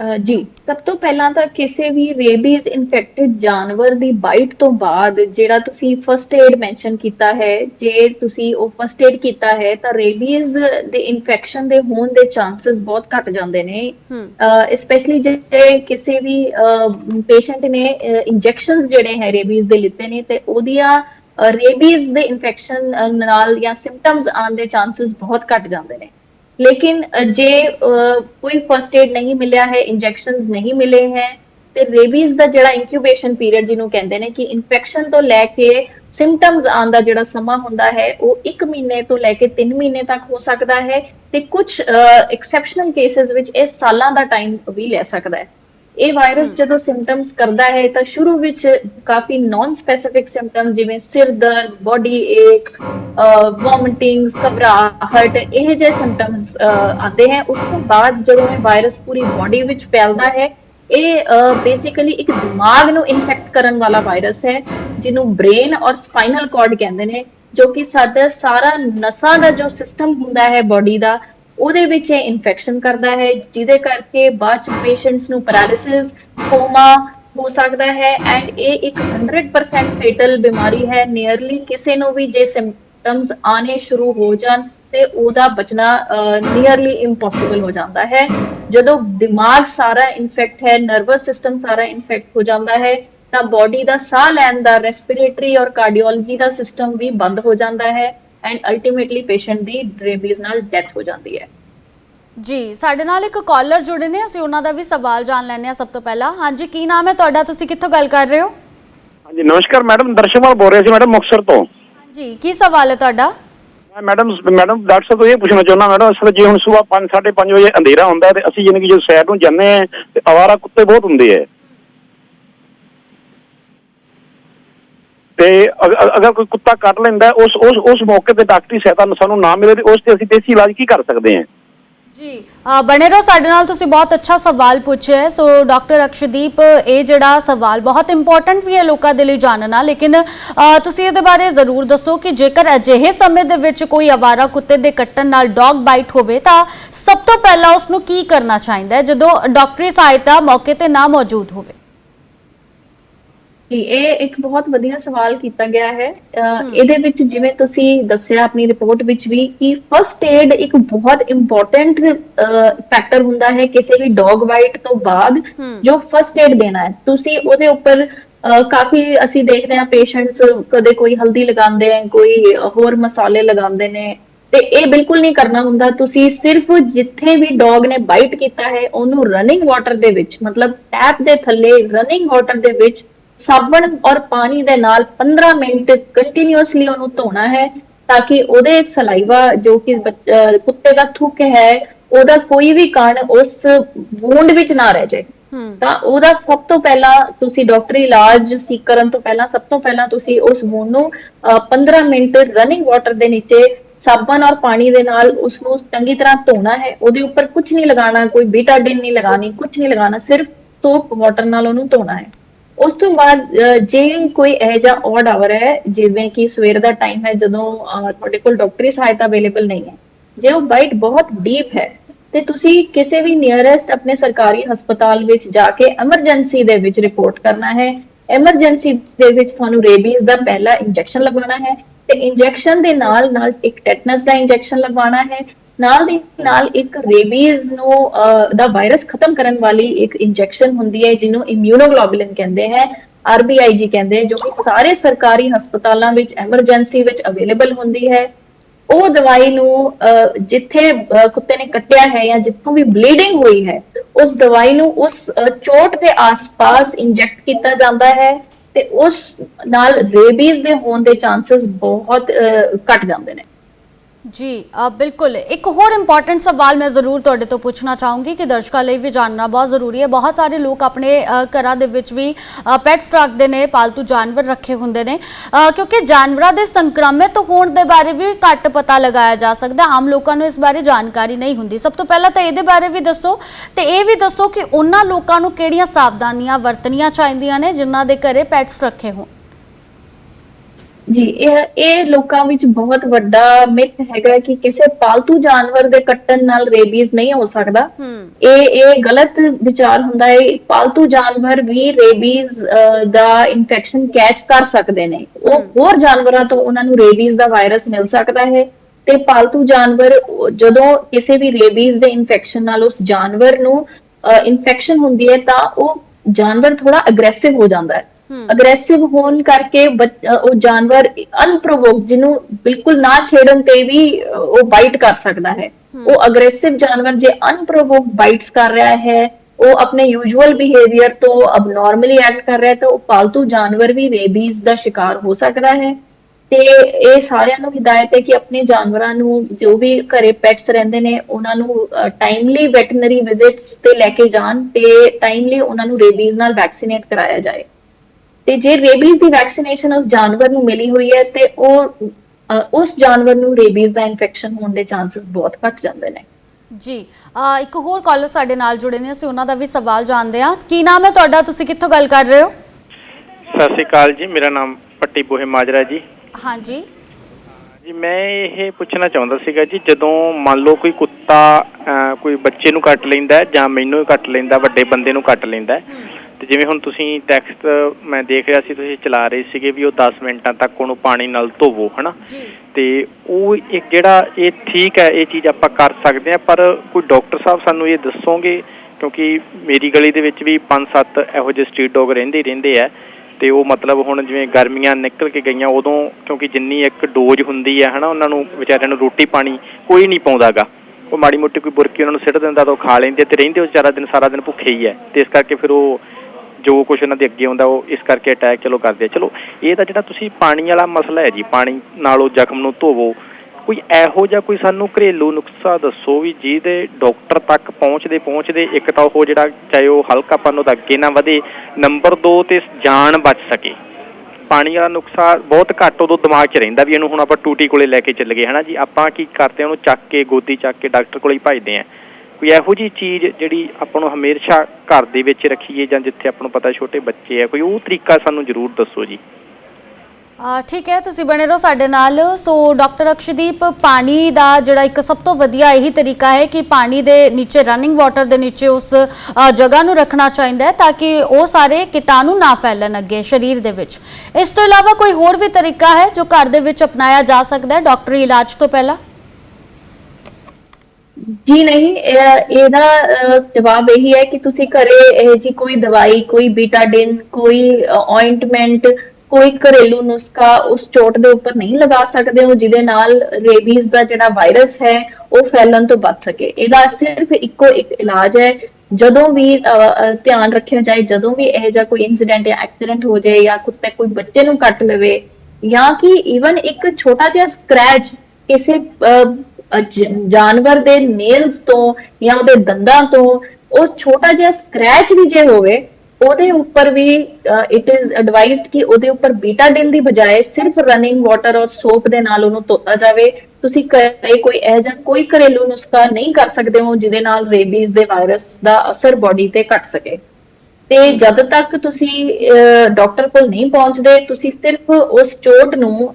ਜੀ ਸਭ ਤੋਂ ਪਹਿਲਾਂ ਤਾਂ ਕਿਸੇ ਵੀ ਰੇਬੀਜ਼ ਇਨਫੈਕਟਡ ਜਾਨਵਰ ਦੀ ਬਾਈਟ ਤੋਂ ਬਾਅਦ ਜਿਹੜਾ ਤੁਸੀਂ ਫਰਸਟ ਏਡ ਮੈਂਸ਼ਨ ਕੀਤਾ ਹੈ ਜੇ ਤੁਸੀਂ ਉਹ ਫਰਸਟ ਏਡ ਕੀਤਾ ਹੈ ਤਾਂ ਰੇਬੀਜ਼ ਦੇ ਇਨਫੈਕਸ਼ਨ ਦੇ ਹੋਣ ਦੇ ਚਾਂਸਸ ਬਹੁਤ ਘਟ ਜਾਂਦੇ ਨੇ। ਸਪੈਸ਼ਲੀ ਜੇ ਕਿਸੇ ਵੀ ਪੇਸ਼ੈਂਟ ਨੇ ਇੰਜੈਕਸ਼ਨਸ ਜਿਹੜੇ ਹੈ ਰੇਬੀਜ਼ ਦੇ ਲਿੱਤੇ ਨੇ ਤੇ ਉਹਦੀਆਂ ਰੇਬੀਜ਼ ਦੇ ਇਨਫੈਕਸ਼ਨ ਨਾਲ ਜਾਂ ਸਿੰਪਟਮਸ ਆਉਣ ਦੇ ਚਾਂਸਸ ਬਹੁਤ ਘਟ ਜਾਂਦੇ ਨੇ। ਲੇਕਿਨ ਜੇ ਕੋਈ ਫਰਸਟ ਏਡ ਨਹੀਂ ਮਿਲਿਆ ਹੈ ਇੰਜੈਕਸ਼ਨਸ ਨਹੀਂ ਮਿਲੇ ਹੈ, ਤੇ ਰੇਬੀਜ਼ ਦਾ ਜਿਹੜਾ ਇਨਕਿਊਬੇਸ਼ਨ ਪੀਰੀਅਡ ਜਿਹਨੂੰ ਕਹਿੰਦੇ ਨੇ, ਕਿ ਇਨਫੈਕਸ਼ਨ ਤੋਂ ਲੈ ਕੇ ਸਿੰਪਟਮਸ ਆਉਣ ਦਾ ਜਿਹੜਾ ਸਮਾਂ ਹੁੰਦਾ ਹੈ, ਉਹ 1 ਮਹੀਨੇ ਤੋਂ ਲੈ ਕੇ 3 ਮਹੀਨੇ ਤੱਕ ਹੋ ਸਕਦਾ ਹੈ, ਤੇ ਕੁਝ ਐਕਸੈਪਸ਼ਨਲ ਕੇसेस ਵਿੱਚ ਇਹ ਸਾਲਾਂ ਦਾ ਟਾਈਮ ਵੀ ਲੈ ਸਕਦਾ ਹੈ। ਇਹ ਵਾਇਰਸ ਜਦੋਂ ਸਿੰਪਟਮਸ ਕਰਦਾ ਹੈ ਤਾਂ ਸ਼ੁਰੂ ਵਿੱਚ ਕਾਫੀ ਨਾਨ ਸਪੈਸਿਫਿਕ ਸਿੰਪਟਮ ਜਿਵੇਂ ਸਿਰ ਦਰਦ ਬੋਡੀ ਏਕ ਵੋਮਿਟਿੰਗਸ ਘਬਰਾਹਟ ਇਹ ਜਿਹੇ ਸਿੰਪਟਮਸ ਆਉਂਦੇ ਹਨ ਉਸ ਤੋਂ ਬਾਅਦ ਜਦੋਂ ਇਹ ਵਾਇਰਸ ਪੂਰੀ ਬਾਡੀ ਵਿੱਚ ਫੈਲਦਾ ਹੈ ਇਹ ਬੇਸਿਕਲੀ ਇੱਕ ਦਿਮਾਗ ਨੂੰ ਇਨਫੈਕਟ ਕਰਨ ਵਾਲਾ ਵਾਇਰਸ ਹੈ ਜਿਹਨੂੰ ਬ੍ਰੇਨ ਔਰ ਸਪਾਈਨਲ ਕਾਰਡ ਕਹਿੰਦੇ ਨੇ ਜੋ ਕਿ ਸਾਡਾ ਸਾਰਾ ਨਸਾਂ ਦਾ ਜੋ ਸਿਸਟਮ ਹੁੰਦਾ ਹੈ ਬਾਡੀ ਦਾ ਉਹਦੇ ਵਿੱਚ ਇਹ ਇਨਫੈਕਸ਼ਨ ਕਰਦਾ ਹੈ, ਜਿਹਦੇ ਕਰਕੇ ਬਾਅਦ ਚ ਪੇਸ਼ੈਂਟਸ ਨੂੰ ਪੈਰਾਲਿਸਿਸ ਕੋਮਾ ਹੋ ਸਕਦਾ ਹੈ ਐਂਡ ਇਹ ਇੱਕ 100% ਫੇਟਲ ਬਿਮਾਰੀ ਹੈ। ਨੀਅਰਲੀ ਕਿਸੇ ਨੂੰ ਵੀ ਜੇ ਸਿੰਪਟਮਸ ਆਨੇ ਸ਼ੁਰੂ ਹੋ ਜਾਣ ਤੇ ਉਹਦਾ ਬਚਣਾ ਨੀਅਰਲੀ ਇੰਪੋਸੀਬਲ ਹੋ ਜਾਂਦਾ ਹੈ। ਜਦੋਂ ਦਿਮਾਗ ਸਾਰਾ ਇਨਫੈਕਟ ਹੈ ਨਰਵਸ ਸਿਸਟਮ ਸਾਰਾ ਇਨਫੈਕਟ ਹੋ ਜਾਂਦਾ ਹੈ, ਤਾਂ ਬਾਡੀ ਦਾ ਸਾਹ ਲੈਣ ਦਾ ਰੈਸਪੀਰੇਟਰੀ ਔਰ ਕਾਰਡੀਓਲੋਜੀ ਦਾ ਸਿਸਟਮ ਵੀ ਬੰਦ ਹੋ ਜਾਂਦਾ ਹੈ। ਐਂਡ ਅਲਟੀਮੇਟਲੀ ਪੇਸ਼ੈਂਟ ਦੀ ਰੇਬੀਜ਼ ਨਾਲ ਡੈਥ ਹੋ ਜਾਂਦੀ ਹੈ। ਜੀ ਸਾਡੇ ਨਾਲ ਇੱਕ ਕਾਲਰ ਜੁੜੇ ਨੇ ਅਸੀਂ ਉਹਨਾਂ ਦਾ ਵੀ ਸਵਾਲ ਜਾਣ ਲੈਣੇ ਆ ਸਭ ਤੋਂ ਪਹਿਲਾਂ। ਹਾਂਜੀ ਕੀ ਨਾਮ ਹੈ ਤੁਹਾਡਾ? ਤੁਸੀਂ ਕਿੱਥੋਂ ਗੱਲ ਕਰ ਰਹੇ ਹੋ? ਹਾਂਜੀ ਨਮਸਕਾਰ ਮੈਡਮ ਦਰਸ਼ਨਪਾਲ ਬੋਲ ਰਿਹਾ ਸੀ ਮੈਡਮ ਮੁਕਤਸਰ ਤੋਂ। ਹਾਂਜੀ ਕੀ ਸਵਾਲ ਹੈ ਤੁਹਾਡਾ? ਮੈਂ ਮੈਡਮ ਮੈਡਮ ਡਾਕਟਰ ਸਾਹਿਬ ਤੋਂ ਇਹ ਪੁੱਛਣਾ ਚਾਹੁੰਦਾ ਮੈਡਮ ਅਸਲ ਜੇ ਹੁਣ ਸਵੇਰ 5 5:30 ਵਜੇ ਅੰਧੇਰਾ ਹੁੰਦਾ ਤੇ ਅਸੀਂ ਯਾਨੀ ਕਿ ਜਦੋਂ ਸੈਰ ਨੂੰ ਜਾਂਦੇ ਆ ਤੇ ਆਵਾਰਾ ਕੁੱਤੇ ਬਹੁਤ ਹੁੰਦੇ ਆ ਤੇ ਅਗਰ ਕੋਈ ਕੁੱਤਾ ਕੱਟ ਲੈਂਦਾ, ਉਸ ਉਸ ਉਸ ਮੌਕੇ ਤੇ ਡਾਕਟਰੀ ਸਹਾਇਤਾ ਸਾਨੂੰ ਨਾ ਮਿਲੇ ਤੇ ਉਸ ਤੇ ਅਸੀਂ ਦੇਸੀ ਇਲਾਜ ਕੀ ਕਰ ਸਕਦੇ ਹਾਂ? ਜੀ ਬਣੇ ਰਹੋ ਸਾਡੇ ਨਾਲ, ਤੁਸੀਂ ਬਹੁਤ ਅੱਛਾ ਸਵਾਲ ਪੁੱਛਿਆ ਹੈ। ਸੋ, ਡਾਕਟਰ ਅਕਸ਼ਦੀਪ, ਇਹ ਜਿਹੜਾ ਸਵਾਲ ਬਹੁਤ ਇੰਪੋਰਟੈਂਟ ਵੀ ਹੈ ਲੋਕਾਂ ਦੇ ਲਈ ਜਾਣਨਾ ਲੇਕਿਨ ਤੁਸੀਂ ਇਹਦੇ ਬਾਰੇ ਜ਼ਰੂਰ ਦੱਸੋ ਕਿ ਜੇਕਰ ਅਜਿਹੇ ਸਮੇਂ ਦੇ ਵਿੱਚ ਕੋਈ ਅਵਾਰਾ ਕੁੱਤੇ ਦੇ ਕੱਟਣ ਨਾਲ ਡੌਗ ਬਾਈਟ ਹੋਵੇ, ਤਾਂ ਸਭ ਤੋਂ ਪਹਿਲਾਂ ਉਸ ਨੂੰ ਕੀ ਕਰਨਾ ਚਾਹੀਦਾ ਹੈ, ਜਦੋਂ ਡਾਕਟਰੀ ਸਹਾਇਤਾ ਮੌਕੇ ਤੇ ਨਾ ਮੌਜੂਦ ਹੋਵੇ? ਜੀ ਇਹ ਇੱਕ ਬਹੁਤ ਵਧੀਆ ਸਵਾਲ ਕੀਤਾ ਗਿਆ ਹੈ। ਇਹਦੇ ਵਿੱਚ ਜਿਵੇਂ ਤੁਸੀਂ ਦੱਸਿਆ ਆਪਣੀ ਰਿਪੋਰਟ ਵਿੱਚ ਵੀ ਕਿ ਫਰਸਟ ਏਡ ਇੱਕ ਬਹੁਤ ਇੰਪੋਰਟੈਂਟ ਫੈਕਟਰ ਹੁੰਦਾ ਹੈ ਕਿਸੇ ਵੀ ਡੌਗ ਬਾਈਟ ਤੋਂ ਬਾਅਦ। ਜੋ ਫਰਸਟ ਏਡ ਦੇਣਾ ਹੈ। ਤੁਸੀਂ ਉਹਦੇ ਉੱਪਰ ਕਾਫੀ ਅਸੀਂ ਦੇਖਦੇ ਹਾਂ ਪੇਸ਼ੈਂਟਸ ਕਦੇ ਕੋਈ ਹਲਦੀ ਲਗਾਉਂਦੇ ਆ ਕੋਈ ਹੋਰ ਮਸਾਲੇ ਲਗਾਉਂਦੇ ਨੇ। ਤੇ ਇਹ ਬਿਲਕੁਲ ਨਹੀਂ ਕਰਨਾ ਹੁੰਦਾ। ਤੁਸੀਂ ਸਿਰਫ ਜਿੱਥੇ ਵੀ ਡੌਗ ਨੇ ਬਾਈਟ ਕੀਤਾ ਹੈ ਉਹਨੂੰ ਰਨਿੰਗ ਵਾਟਰ ਦੇ ਵਿੱਚ ਮਤਲਬ ਟੈਪ ਦੇ ਥੱਲੇ ਰਨਿੰਗ ਵਾਟਰ ਦੇ ਵਿੱਚ ਸਾਬਣ ਔਰ ਪਾਣੀ ਦੇ ਨਾਲ 15 ਮਿੰਟ ਕੰਟੀਨਿਊਸਲੀ ਉਹਨੂੰ ਧੋਣਾ ਹੈ ਤਾਂ ਕਿ ਉਹਦੇ ਸਲਾਈਵਾ ਜੋ ਕਿ ਕੁੱਤੇ ਦਾ ਥੁੱਕ ਹੈ ਉਹਦਾ ਕੋਈ ਵੀ ਕਣ ਉਸ ਵੂੰਡ ਵਿੱਚ ਨਾ ਰਹਿ ਜਾਏ। ਤਾਂ ਉਹਦਾ ਸਭ ਤੋਂ ਪਹਿਲਾਂ ਤੁਸੀਂ ਡਾਕਟਰੀ ਇਲਾਜ ਸੀਕ ਕਰਨ ਤੋਂ ਪਹਿਲਾਂ ਸਭ ਤੋਂ ਪਹਿਲਾਂ ਤੁਸੀਂ ਉਸ ਵੂੰਡ ਨੂੰ ਅਹ, 15 ਮਿੰਟ ਰਨਿੰਗ ਵਾਟਰ ਦੇ ਨੀਚੇ ਸਾਬਣ ਔਰ ਪਾਣੀ ਦੇ ਨਾਲ ਉਸ ਨੂੰ ਚੰਗੀ ਤਰ੍ਹਾਂ ਧੋਣਾ ਹੈ। ਉਹਦੇ ਉੱਪਰ ਕੁਝ ਨਹੀਂ ਲਗਾਉਣਾ ਕੋਈ ਬੀਟਾਡੀਨ ਨਹੀਂ ਲਗਾਣੀ ਕੁਝ ਨਹੀਂ ਲਗਾਉਣਾ ਸਿਰਫ ਸੋਪ ਵਾਟਰ ਨਾਲ ਉਹਨੂੰ ਧੋਣਾ ਹੈ। ਉਸ ਤੋਂ ਬਾਅਦ ਜੇ ਕੋਈ ਇਹ ਜਿਹਾ ਔਡ ਆਵਰ ਹੈ, ਜਿਵੇਂ ਕਿ ਸਵੇਰ ਦਾ ਟਾਈਮ ਹੈ, ਜਦੋਂ ਤੁਹਾਡੇ ਕੋਲ ਡਾਕਟਰੀ ਸਹਾਇਤਾ ਅਵੇਲੇਬਲ ਨਹੀਂ ਹੈ, ਜੇ ਉਹ ਬਾਈਟ ਬਹੁਤ ਡੀਪ ਹੈ, ਤੇ ਤੁਸੀਂ ਕਿਸੇ ਵੀ ਨੀਅਰੈਸਟ ਆਪਣੇ ਸਰਕਾਰੀ ਹਸਪਤਾਲ ਵਿੱਚ ਜਾ ਕੇ ਐਮਰਜੈਂਸੀ ਦੇ ਵਿੱਚ ਰਿਪੋਰਟ ਕਰਨਾ ਹੈ ਐਮਰਜੈਂਸੀ ਦੇ ਵਿੱਚ ਤੁਹਾਨੂੰ ਰੇਬੀਜ਼ ਦਾ ਪਹਿਲਾ ਇੰਜੈਕਸ਼ਨ ਲਗਵਾਉਣਾ ਹੈ, ਤੇ ਇੰਜੈਕਸ਼ਨ ਦੇ ਨਾਲ ਨਾਲ ਇੱਕ ਟੈਟਨਸ ਦਾ ਇੰਜੈਕਸ਼ਨ ਲਗਵਾਉਣਾ ਹੈ ਨਾਲ ਦੀ ਨਾਲ ਇੱਕ ਰੇਬੀਜ਼ ਨੂੰ ਦਾ ਵਾਇਰਸ ਖਤਮ ਕਰਨ ਵਾਲੀ ਇੱਕ ਇੰਜੈਕਸ਼ਨ ਹੁੰਦੀ ਹੈ ਜਿਹਨੂੰ ਇਮਿਊਨੋਗਲੋਬੁਲਿਨ ਕਹਿੰਦੇ ਹੈ ਆਰਬੀਆਈਜੀ ਕਹਿੰਦੇ ਜੋ ਕਿ ਸਾਰੇ ਸਰਕਾਰੀ ਹਸਪਤਾਲਾਂ ਵਿੱਚ ਐਮਰਜੈਂਸੀ ਵਿੱਚ ਅਵੇਲੇਬਲ ਹੁੰਦੀ ਹੈ। ਉਹ ਦਵਾਈ ਨੂੰ ਜਿੱਥੇ ਕੁੱਤੇ ਨੇ ਕੱਟਿਆ ਹੈ ਜਾਂ ਜਿੱਥੋਂ ਵੀ ਬਲੀਡਿੰਗ ਹੋਈ ਹੈ ਉਸ ਦਵਾਈ ਨੂੰ ਉਸ ਚੋਟ ਦੇ ਆਸ-ਪਾਸ ਇੰਜੈਕਟ ਕੀਤਾ ਜਾਂਦਾ ਹੈ ਤੇ ਉਸ ਨਾਲ ਰੇਬੀਜ਼ ਦੇ ਹੋਣ ਦੇ ਚਾਂਸਸ ਬਹੁਤ ਅਹ, ਘਟ ਜਾਂਦੇ ਨੇ। ਜੀ ਬਿਲਕੁਲ। ਇੱਕ ਹੋਰ ਇੰਪੋਰਟੈਂਟ ਸਵਾਲ ਮੈਂ ਜ਼ਰੂਰ ਤੁਹਾਡੇ ਤੋਂ ਪੁੱਛਣਾ ਚਾਹੂੰਗੀ ਕਿ ਦਰਸ਼ਕਾਂ ਲਈ ਵੀ ਜਾਣਨਾ ਬਹੁਤ ਜ਼ਰੂਰੀ ਹੈ। ਬਹੁਤ ਸਾਰੇ ਲੋਕ ਆਪਣੇ ਘਰਾਂ ਦੇ ਵਿੱਚ ਵੀ ਪੈਟਸ ਰੱਖਦੇ ਨੇ, ਪਾਲਤੂ ਜਾਨਵਰ ਰੱਖੇ ਹੁੰਦੇ ਨੇ। ਕਿਉਂਕਿ ਜਾਨਵਰਾਂ ਦੇ ਸੰਕਰਮਿਤ ਹੋਣ ਦੇ ਬਾਰੇ ਵੀ ਘੱਟ ਪਤਾ ਲਗਾਇਆ ਜਾ ਸਕਦਾ। ਆਮ ਲੋਕਾਂ ਨੂੰ ਇਸ ਬਾਰੇ ਜਾਣਕਾਰੀ ਨਹੀਂ ਹੁੰਦੀ। ਸਭ ਤੋਂ ਪਹਿਲਾਂ ਤਾਂ ਇਹਦੇ ਬਾਰੇ ਵੀ ਦੱਸੋ ਤੇ ਇਹ ਵੀ ਦੱਸੋ ਕਿ ਉਹਨਾਂ ਲੋਕਾਂ ਨੂੰ ਕਿਹੜੀਆਂ ਸਾਵਧਾਨੀਆਂ ਵਰਤਣੀਆਂ ਚਾਹੀਦੀਆਂ ਨੇ ਜਿਨ੍ਹਾਂ ਦੇ ਘਰੇ ਪੈਟਸ ਰੱਖੇ ਹੋਣ। ਜੀ ਇਹ ਇਹ ਲੋਕਾਂ ਵਿੱਚ ਬਹੁਤ ਵੱਡਾ ਮਿਥ ਹੈਗਾ ਕਿ ਕਿਸੇ ਪਾਲਤੂ ਜਾਨਵਰ ਦੇ ਕੱਟਣ ਨਾਲ ਰੇਬੀਜ਼ ਨਹੀਂ ਹੋ ਸਕਦਾ। ਇਹ ਇਹ ਗਲਤ ਵਿਚਾਰ ਹੁੰਦਾ ਹੈ। ਪਾਲਤੂ ਜਾਨਵਰ ਵੀ ਰੇਬੀਜ਼ ਦਾ ਇਨਫੈਕਸ਼ਨ ਕੈਚ ਕਰ ਸਕਦੇ ਨੇ। ਉਹ ਹੋਰ ਜਾਨਵਰਾਂ ਤੋਂ ਉਹਨਾਂ ਨੂੰ ਰੇਬੀਜ਼ ਦਾ ਵਾਇਰਸ ਮਿਲ ਸਕਦਾ ਹੈ ਤੇ ਪਾਲਤੂ ਜਾਨਵਰ ਜਦੋਂ ਕਿਸੇ ਵੀ ਰੇਬੀਜ਼ ਦੇ ਇਨਫੈਕਸ਼ਨ ਨਾਲ ਉਸ ਜਾਨਵਰ ਨੂੰ ਇਨਫੈਕਸ਼ਨ ਹੁੰਦੀ ਹੈ ਤਾਂ ਉਹ ਜਾਨਵਰ ਥੋੜਾ ਅਗਰੈਸਿਵ ਹੋ ਜਾਂਦਾ ਹੂੰ। ਅਗਰੈਸਿਵ ਹੋਣ ਕਰਕੇ ਉਹ ਜਾਨਵਰ ਅਨਪ੍ਰੋਵੋਕ ਜਿਹਨੂੰ ਬਿਲਕੁਲ ਨਾ ਛੇੜਨ ਤੇ ਵੀ ਉਹ ਬਾਈਟ ਕਰ ਸਕਦਾ ਹੈ। ਉਹ ਅਗਰੈਸਿਵ ਜਾਨਵਰ ਜੇ ਅਨਪ੍ਰੋਵੋਕ ਬਾਈਟਸ ਕਰ ਰਿਹਾ ਹੈ ਉਹ ਆਪਣੇ ਯੂਜੂਅਲ ਬਿਹੇਵੀਅਰ ਤੋਂ ਅਬਨੋਰਮਲੀ ਐਕਟ ਕਰ ਰਿਹਾ ਹੈ ਤਾਂ ਉਹ ਪਾਲਤੂ ਜਾਨਵਰ ਵੀ ਰੇਬੀਜ਼ ਦਾ ਸ਼ਿਕਾਰ ਹੋ ਸਕਦਾ ਹੈ। ਤੇ ਇਹ ਸਾਰਿਆਂ ਨੂੰ ਹਿਦਾਇਤ ਹੈ ਕਿ ਆਪਣੇ ਜਾਨਵਰਾਂ ਨੂੰ ਜੋ ਵੀ ਘਰੇ ਪੈਟਸ ਰਹਿੰਦੇ ਨੇ ਉਹਨਾਂ ਨੂੰ ਟਾਈਮਲੀ ਵੈਟਰਨਰੀ ਵਿਜ਼ਿਟਸ ਤੇ ਲੈ ਕੇ ਜਾਣ ਤੇ ਟਾਈਮਲੀ ਉਹਨਾਂ ਨੂੰ ਰੇਬੀਜ਼ ਨਾਲ ਵੈਕਸੀਨੇਟ ਕਰਾਇਆ ਜਾਏ। ਤੇ ਜੇ ਰੇਬੀਜ਼ ਦੀ ਵੈਕਸੀਨੇਸ਼ਨ ਉਸ ਜਾਨਵਰ ਨੂੰ ਮਿਲੀ ਹੋਈ ਹੈ ਤੇ ਉਹ ਉਸ ਜਾਨਵਰ ਨੂੰ ਰੇਬੀਜ਼ ਦਾ ਇਨਫੈਕਸ਼ਨ ਹੋਣ ਦੇ ਚਾਂਸਸ ਬਹੁਤ ਘਟ ਜਾਂਦੇ ਨੇ। ਜੀ ਇੱਕ ਹੋਰ ਕਾਲਰ ਸਾਡੇ ਨਾਲ ਜੁੜੇ ਨੇ ਅਸੀਂ ਉਹਨਾਂ ਦਾ ਵੀ ਸਵਾਲ ਜਾਣਦੇ ਹਾਂ। ਕੀ ਨਾਮ ਹੈ ਤੁਹਾਡਾ? ਤੁਸੀਂ ਕਿੱਥੋਂ ਗੱਲ ਕਰ ਰਹੇ ਹੋ? ਸਤਿ ਸ਼੍ਰੀ ਅਕਾਲ ਜੀ ਮੇਰਾ ਨਾਮ ਪੱਟੀ ਬੋਹੇ ਮਾਜਰਾ ਜੀ। ਹਾਂਜੀ। ਜੀ ਮੈਂ ਇਹ ਪੁੱਛਣਾ ਚਾਹੁੰਦਾ ਸੀਗਾ ਜੀ ਜਦੋਂ ਮੰਨ ਲਓ ਕੋਈ ਕੁੱਤਾ ਕੋਈ ਬੱਚੇ ਨੂੰ ਕੱਟ ਲੈਂਦਾ ਜਾਂ ਮੈਨੂੰ ਹੀ ਕੱਟ ਲੈਂਦਾ ਵੱਡੇ ਬੰਦੇ ਨੂੰ ਕੱਟ ਲੈਂਦਾ ਤੇ ਜਿਵੇਂ ਹੁਣ ਤੁਸੀਂ ਟੈਕਸਟ ਮੈਂ ਦੇਖ ਰਿਹਾ ਸੀ ਤੁਸੀਂ ਚਲਾ ਰਹੇ ਸੀਗੇ ਵੀ ਉਹ 10 ਮਿੰਟਾਂ ਤੱਕ ਉਹਨੂੰ ਪਾਣੀ ਨਾਲ ਧੋਵੋ ਹਨਾ? ਤੇ ਉਹ ਇੱਕ ਜਿਹੜਾ ਇਹ ਠੀਕ ਹੈ ਇਹ ਚੀਜ਼ ਆਪਾਂ ਕਰ ਸਕਦੇ ਹਾਂ ਪਰ ਕੋਈ ਡਾਕਟਰ ਸਾਹਿਬ ਸਾਨੂੰ ਇਹ ਦੱਸੋਗੇ? ਕਿਉਂਕਿ ਮੇਰੀ ਗਲੀ ਦੇ ਵਿੱਚ ਵੀ 5-7 ਇਹੋ ਜਿਹੇ ਸਟਰੀਟ ਡੌਗ ਰਹਿੰਦੇ ਹੀ ਰਹਿੰਦੇ ਆ ਤੇ ਉਹ ਮਤਲਬ ਹੁਣ ਜਿਵੇਂ ਗਰਮੀਆਂ ਨਿਕਲ ਕੇ ਗਈਆਂ ਉਦੋਂ ਕਿਉਂਕਿ ਜਿੰਨੀ ਇੱਕ ਡੋਜ਼ ਹੁੰਦੀ ਹੈ ਹਨਾ ਉਹਨਾਂ ਨੂੰ ਵਿਚਾਰਿਆਂ ਨੂੰ ਰੋਟੀ ਪਾਣੀ ਕੋਈ ਨਹੀਂ ਪਾਉਂਦਾਗਾ। ਉਹ ਮਾੜੀ ਮੋਟੀ ਕੋਈ ਬੁਰਕੀ ਉਹਨਾਂ ਨੂੰ ਸਿੱਟ ਦਿੰਦਾ ਤਾਂ ਉਹ ਖਾ ਲੈਂਦੇ ਤੇ ਰਹਿੰਦੇ ਉਹ ਸਾਰਾ ਦਿਨ ਸਾਰਾ ਦਿਨ ਭੁੱਖੇ ਹੀ ਹੈ। ਤੇ ਇਸ ਕਰਕੇ ਫਿਰ ਉਹ ਜੋ ਕੁਝ ਉਹਨਾਂ ਦੇ ਅੱਗੇ ਆਉਂਦਾ ਉਹ ਇਸ ਕਰਕੇ ਅਟੈਕ ਚਲੋ ਕਰਦੇ ਆ। ਚਲੋ, ਇਹ ਤਾਂ ਜਿਹੜਾ ਤੁਸੀਂ ਪਾਣੀ ਵਾਲਾ ਮਸਲਾ ਹੈ ਜੀ, ਪਾਣੀ ਨਾਲ ਉਹ ਜ਼ਖਮ ਨੂੰ ਧੋਵੋ, ਕੋਈ ਇਹੋ ਜਿਹਾ ਕੋਈ ਸਾਨੂੰ ਘਰੇਲੂ ਨੁਸਖਾ ਦੱਸੋ ਵੀ ਜਿਹਦੇ ਡਾਕਟਰ ਤੱਕ ਪਹੁੰਚਦੇ ਪਹੁੰਚਦੇ ਇੱਕ ਤਾਂ ਉਹ ਜਿਹੜਾ ਚਾਹੇ ਉਹ ਹਲਕਾਪਨ ਉਹਦਾ ਅੱਗੇ ਨਾ ਵਧੇ, ਨੰਬਰ 2 ਤੇ ਜਾਨ ਬਚ ਸਕੇ। ਪਾਣੀ ਵਾਲਾ ਨੁਕਸਾ ਬਹੁਤ ਘੱਟ ਉਦੋਂ ਦਿਮਾਗ 'ਚ ਰਹਿੰਦਾ ਵੀ ਇਹਨੂੰ ਹੁਣ ਆਪਾਂ ਟੂਟੀ ਕੋਲੇ ਲੈ ਕੇ ਚੱਲ ਗਏ ਹਨਾ ਜੀ? ਆਪਾਂ ਕੀ ਕਰਦੇ ਹਾਂ ਉਹਨੂੰ ਚੱਕ ਕੇ, ਗੋਦੀ ਚੱਕ ਕੇ ਡਾਕਟਰ ਕੋਲੇ ਹੀ ਭਜਦੇ ਆ। ਕੋਈ ਇਹੋ ਜੀ ਚੀਜ਼ ਜਿਹੜੀ ਆਪਾਂ ਨੂੰ ਹਮੇਸ਼ਾ ਘਰ ਦੇ ਵਿੱਚ ਰੱਖੀਏ ਜਾਂ ਜਿੱਥੇ ਆਪਾਂ ਨੂੰ ਪਤਾ ਛੋਟੇ ਬੱਚੇ ਆ, ਕੋਈ ਉਹ ਤਰੀਕਾ ਸਾਨੂੰ ਜ਼ਰੂਰ ਦੱਸੋ ਜੀ। ਠੀਕ ਹੈ, ਤੁਸੀਂ ਬਣੇ ਰਹੋ ਸਾਡੇ ਨਾਲ। ਸੋ ਡਾਕਟਰ ਅਕਸ਼ਦੀਪ, ਪਾਣੀ ਦਾ ਜਿਹੜਾ ਇੱਕ ਸਭ ਤੋਂ ਵਧੀਆ ਇਹੀ ਤਰੀਕਾ ਹੈ ਕਿ ਪਾਣੀ ਦੇ ਨੀਚੇ ਰਨਿੰਗ ਵਾਟਰ ਦੇ ਨੀਚੇ ਉਸ ਜਗ੍ਹਾ ਨੂੰ ਰੱਖਣਾ ਚਾਹੀਦਾ ਹੈ ਤਾਂ ਕਿ ਉਹ ਸਾਰੇ ਕੀਟਾਣੂ ਨਾ ਫੈਲਣ ਅੱਗੇ ਸਰੀਰ ਦੇ ਵਿੱਚ। ਇਸ ਤੋਂ ਇਲਾਵਾ ਕੋਈ ਹੋਰ ਵੀ ਤਰੀਕਾ ਹੈ ਜੋ ਘਰ ਦੇ ਵਿੱਚ ਅਪਣਾਇਆ ਜਾ ਸਕਦਾ ਹੈ? ਡਾਕਟਰੀ ਇਲਾਜ ਤੋਂ ਪਹਿਲਾਂ। ਜੀ ਨਹੀਂ ਇਹ- ਇਹਦਾ ਅ, ਜਵਾਬ ਇਹੀ ਹੈ ਕਿ ਤੁਸੀਂ ਘਰੇ ਇਹ ਜੀ ਕੋਈ ਦਵਾਈ ਕੋਈ ਬੀਟਾਡਿਨ ਕੋਈ ਆਇੰਟਮੈਂਟ ਕੋਈ ਘਰੇਲੂ ਨੁਸਖਾ ਉਸ ਚੋਟ ਦੇ ਉੱਪਰ ਨਹੀਂ ਲਗਾ ਸਕਦੇ ਹੋ ਜਿਹਦੇ ਨਾਲ ਰੇਬੀਜ਼ ਦਾ ਜਿਹੜਾ ਵਾਇਰਸ ਹੈ ਉਹ ਫੈਲਣ ਤੋਂ ਬਚ ਸਕੇ। ਇਹਦਾ ਸਿਰਫ ਇੱਕੋ ਇੱਕ ਇਲਾਜ ਹੈ ਜਦੋਂ ਵੀ ਅ, ਅ, ਧਿਆਨ ਰੱਖਿਆ ਜਾਏ ਜਦੋਂ ਵੀ ਇਹ ਜਿਹਾ ਕੋਈ ਇਨਸੀਡੈਂਟ ਜਾਂ ਐਕਸੀਡੈਂਟ ਹੋ ਜਾਏ ਜਾਂ ਕੁੱਤੇ ਕੋਈ ਬੱਚੇ ਨੂੰ ਕੱਟ ਲਵੇ ਜਾਂ ਕਿ ਈਵਨ ਇੱਕ ਛੋਟਾ ਜਿਹਾ ਸਕ੍ਰੈਚ ਕਿਸੇ ਅ, ਜਾਨਵਰ ਦੇ ਨੇਲਸ ਤੋਂ ਜਾਂ ਉਹਦੇ ਦੰਦਾਂ ਤੋਂ ਉਹ ਛੋਟਾ ਜਿਹਾ ਸਕ੍ਰੈਚ ਵੀ ਜੇ ਹੋਵੇ, ਉਹਦੇ ਉੱਪਰ ਵੀ ਇਟ ਇਜ਼ ਐਡਵਾਈਜ਼ਡ ਕਿ ਉਹਦੇ ਉੱਪਰ ਬੀਟਾਡਿਨ ਦੀ ਬਜਾਏ ਸਿਰਫ ਰਨਿੰਗ ਵਾਟਰ ਔਰ ਸੋਪ ਦੇ ਨਾਲ ਉਹਨੂੰ ਧੋਤਾ ਜਾਵੇ। ਤੁਸੀਂ ਘਰੇ ਕੋਈ ਇਹ ਜਿਹਾ ਕੋਈ ਘਰੇਲੂ ਨੁਸਖਾ ਨਹੀਂ ਕਰ ਸਕਦੇ ਹੋ, ਜਿਹਦੇ ਨਾਲ ਰੇਬੀਜ਼ ਦੇ ਵਾਇਰਸ ਦਾ ਅਸਰ ਬਾਡੀ ਤੇ ਘਟ ਸਕੇ। ਤੇ ਜਦ ਤੱਕ ਤੁਸੀਂ ਡਾਕਟਰ ਕੋਲ ਨਹੀਂ ਪਹੁੰਚਦੇ, ਤੁਸੀਂ ਸਿਰਫ ਉਸ ਚੋਟ ਨੂੰ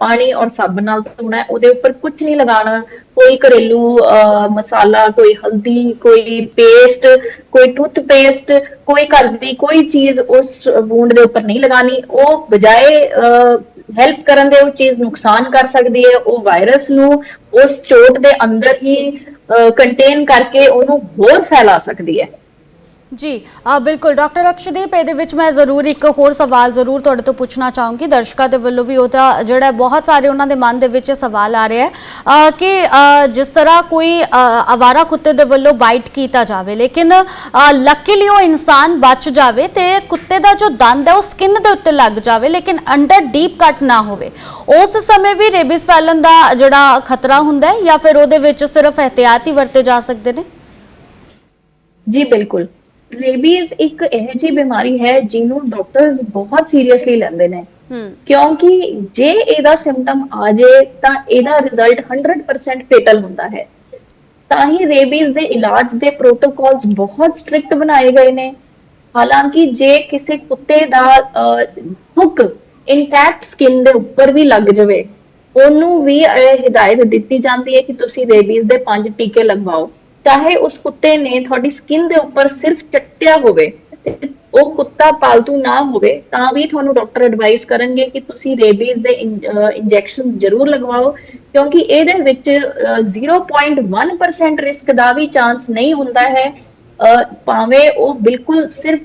ਪਾਣੀ ਔਰ ਸਾਬਣ ਨਾਲ ਧੋਣਾ ਉਹਦੇ ਉੱਪਰ ਕੁਝ ਨਹੀਂ ਲਗਾਉਣਾ। ਕੋਈ ਘਰੇਲੂ ਮਸਾਲਾ, ਕੋਈ ਹਲਦੀ, ਕੋਈ ਪੇਸਟ ਕੋਈ ਟੂਥਪੇਸਟ ਕੋਈ ਘਰ ਦੀ ਕੋਈ ਚੀਜ਼ ਉਸ ਵੂੰਡ ਦੇ ਉੱਪਰ ਨਹੀਂ ਲਗਾਣੀ ਉਹ ਬਜਾਏ ਹੈਲਪ ਕਰਨ ਦੇ ਉਹ ਚੀਜ਼ ਨੁਕਸਾਨ ਕਰ ਸਕਦੀ ਹੈ। ਉਹ ਵਾਇਰਸ ਨੂੰ ਉਸ ਚੋਟ ਦੇ ਅੰਦਰ ਹੀ ਕੰਟੇਨ ਕਰਕੇ ਉਹਨੂੰ ਹੋਰ ਫੈਲਾ ਸਕਦੀ ਹੈ। ਜੀ ਆ ਬਿਲਕੁਲ। ਡਾਕਟਰ ਅਕਸ਼ਦੀਪ ਇਹਦੇ ਵਿੱਚ ਮੈਂ ਜ਼ਰੂਰ ਇੱਕ ਹੋਰ ਸਵਾਲ ਜ਼ਰੂਰ ਤੁਹਾਡੇ ਤੋਂ ਪੁੱਛਣਾ ਚਾਹੂੰਗੀ। ਦਰਸ਼ਕਾਂ ਦੇ ਵੱਲੋਂ ਵੀ ਉਹਦਾ ਜਿਹੜਾ ਬਹੁਤ ਸਾਰੇ ਉਹਨਾਂ ਦੇ ਮਨ ਦੇ ਵਿੱਚ ਇਹ ਸਵਾਲ ਆ ਰਿਹਾ ਹੈ ਕਿ ਜਿਸ ਤਰ੍ਹਾਂ ਕੋਈ ਅ, ਅਵਾਰਾ ਕੁੱਤੇ ਦੇ ਵੱਲੋਂ ਬਾਈਟ ਕੀਤਾ ਜਾਵੇ ਲੇਕਿਨ ਲੱਕੀਲੀ ਉਹ ਇਨਸਾਨ ਬਚ ਜਾਵੇ ਤੇ ਕੁੱਤੇ ਦਾ ਜੋ ਦੰਦ ਹੈ ਉਹ ਸਕਿਨ ਦੇ ਉੱਤੇ ਲੱਗ ਜਾਵੇ ਲੇਕਿਨ ਅੰਡਰ ਡੀਪ ਕੱਟ ਨਾ ਹੋਵੇ। ਉਸ ਸਮੇਂ ਵੀ ਰੇਬਿਸ ਫੈਲਣ ਦਾ ਜਿਹੜਾ ਖਤਰਾ ਹੁੰਦਾ ਹੈ ਜਾਂ ਫਿਰ ਉਹਦੇ ਵਿੱਚ ਸਿਰਫ ਇਹਤਿਆਤ ਹੀ ਵਰਤੇ ਜਾ ਸਕਦੇ ਨੇ? ਜੀ ਬਿਲਕੁਲ। ਰੇਬੀਜ਼ ਇੱਕ ਇਹੋ ਜਿਹੀ ਬਿਮਾਰੀ ਹੈ ਜਿਹਨੂੰ ਡਾਕਟਰਸ ਬਹੁਤ ਸੀਰੀਅਸਲੀ ਲੈਂਦੇ ਨੇ। ਕਿਉਂਕਿ ਜੇ ਇਹਦਾ ਸਿੰਪਟਮ ਆ ਜਾਏ ਤਾਂ ਇਹਦਾ ਰਿਜ਼ਲਟ 100% ਫੇਟਲ ਹੁੰਦਾ ਹੈ। ਤਾਂ ਹੀ ਰੇਬੀਜ਼ ਦੇ ਇਲਾਜ ਦੇ ਪ੍ਰੋਟੋਕਾਲਸ ਬਹੁਤ ਸਟ੍ਰਿਕਟ ਬਣਾਏ ਗਏ ਨੇ। ਹਾਲਾਂਕਿ ਜੇ ਕਿਸੇ ਕੁੱਤੇ ਦਾ ਹੁੱਕ ਇੰਟੈਕਟ ਸਕਿਨ ਦੇ ਉੱਪਰ ਵੀ ਲੱਗ ਜਾਵੇ ਉਹਨੂੰ ਵੀ ਇਹ ਹਦਾਇਤ ਦਿੱਤੀ ਜਾਂਦੀ ਹੈ ਕਿ ਤੁਸੀਂ ਰੇਬੀਜ਼ ਦੇ ਪੰਜ ਟੀਕੇ ਲਗਵਾਓ। ਚਾਹੇ ਉਸ ਕੁੱਤੇ ਨੇ ਤੁਹਾਡੀ ਸਕਿਨ ਦੇ ਉੱਪਰ ਸਿਰਫ ਚੱਟਿਆ ਹੋਵੇ ਉਹ ਕੁੱਤਾ ਪਾਲਤੂ ਨਾ ਹੋਵੇ, ਤਾਂ ਵੀ ਤੁਹਾਨੂੰ ਡਾਕਟਰ ਐਡਵਾਈਸ ਕਰਨਗੇ ਕਿ ਤੁਸੀਂ ਰੇਬੀਜ਼ ਦੇ ਇੰਜੈਕਸ਼ਨ ਜ਼ਰੂਰ ਲਗਵਾਓ, ਕਿਉਂਕਿ ਇਹਦੇ ਵਿੱਚ 0.1% ਰਿਸਕ ਦਾ ਵੀ ਚਾਂਸ ਨਹੀਂ ਹੁੰਦਾ ਹੈ। ਭਾਵੇਂ ਉਹ ਬਿਲਕੁਲ ਸਿਰਫ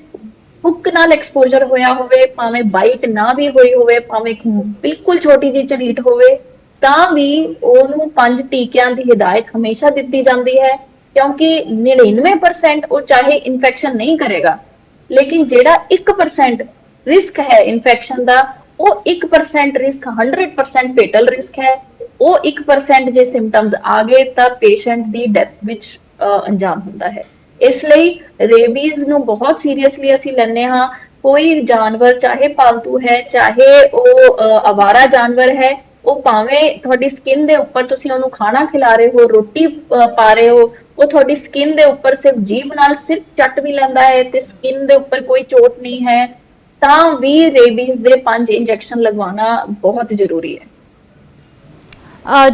ਹੁੱਕ ਨਾਲ ਐਕਸਪੋਜ਼ਰ ਹੋਇਆ ਹੋਵੇ, ਭਾਵੇਂ ਬਾਈਟ ਨਾ ਵੀ ਹੋਈ ਹੋਵੇ, ਭਾਵੇਂ ਬਿਲਕੁਲ ਛੋਟੀ ਜਿਹੀ ਝਰੀਟ ਹੋਵੇ, ਤਾਂ ਵੀ ਉਹਨੂੰ ਪੰਜ ਟੀਕਿਆਂ ਦੀ ਹਦਾਇਤ ਹਮੇਸ਼ਾ ਦਿੱਤੀ ਜਾਂਦੀ ਹੈ। ਕਿਉਂਕਿ 99% ਉਹ ਚਾਹੇ ਇਨਫੈਕਸ਼ਨ ਨਹੀਂ ਕਰੇਗਾ ਲੇਕਿਨ ਜਿਹੜਾ 1% ਰਿਸਕ ਹੈ ਇਨਫੈਕਸ਼ਨ ਦਾ ਉਹ 1% ਰਿਸਕ 100% ਫੇਟਲ ਰਿਸਕ ਹੈ। ਉਹ 1% ਜੇ ਸਿੰਪਟਮਸ ਆ ਗਏ ਤਾਂ ਪੇਸ਼ੈਂਟ ਦੀ ਡੈਥ ਵਿੱਚ ਅੰਜਾਮ ਹੁੰਦਾ ਹੈ। ਇਸ ਲਈ ਰੇਬੀਜ਼ ਨੂੰ ਬਹੁਤ ਸੀਰੀਅਸਲੀ ਅਸੀਂ ਲੈਂਦੇ ਹਾਂ। ਕੋਈ ਜਾਨਵਰ ਚਾਹੇ ਪਾਲਤੂ ਹੈ ਚਾਹੇ ਉਹ ਅਹ, ਅਵਾਰਾ ਜਾਨਵਰ ਹੈ ਉਹ ਭਾਵੇਂ ਤੁਹਾਡੀ ਸਕਿਨ ਦੇ ਉੱਪਰ ਤੁਸੀਂ ਉਹਨੂੰ ਖਾਣਾ ਖਿਲਾ ਰਹੇ ਹੋ ਰੋਟੀ ਅਹ, ਪਾ ਰਹੇ ਹੋ ਉਹ ਤੁਹਾਡੀ ਸਕਿਨ ਦੇ ਉੱਪਰ ਸਿਰਫ ਜੀਭ ਨਾਲ ਸਿਰਫ ਚੱਟ ਵੀ ਲੈਂਦਾ ਹੈ ਤੇ ਸਕਿਨ ਦੇ ਉੱਪਰ ਕੋਈ ਚੋਟ ਨਹੀਂ ਹੈ ਤਾਂ ਵੀ ਰੇਬੀਜ਼ ਦੇ ਪੰਜ ਇੰਜੈਕਸ਼ਨ ਲਗਵਾਉਣਾ ਬਹੁਤ ਜ਼ਰੂਰੀ ਹੈ।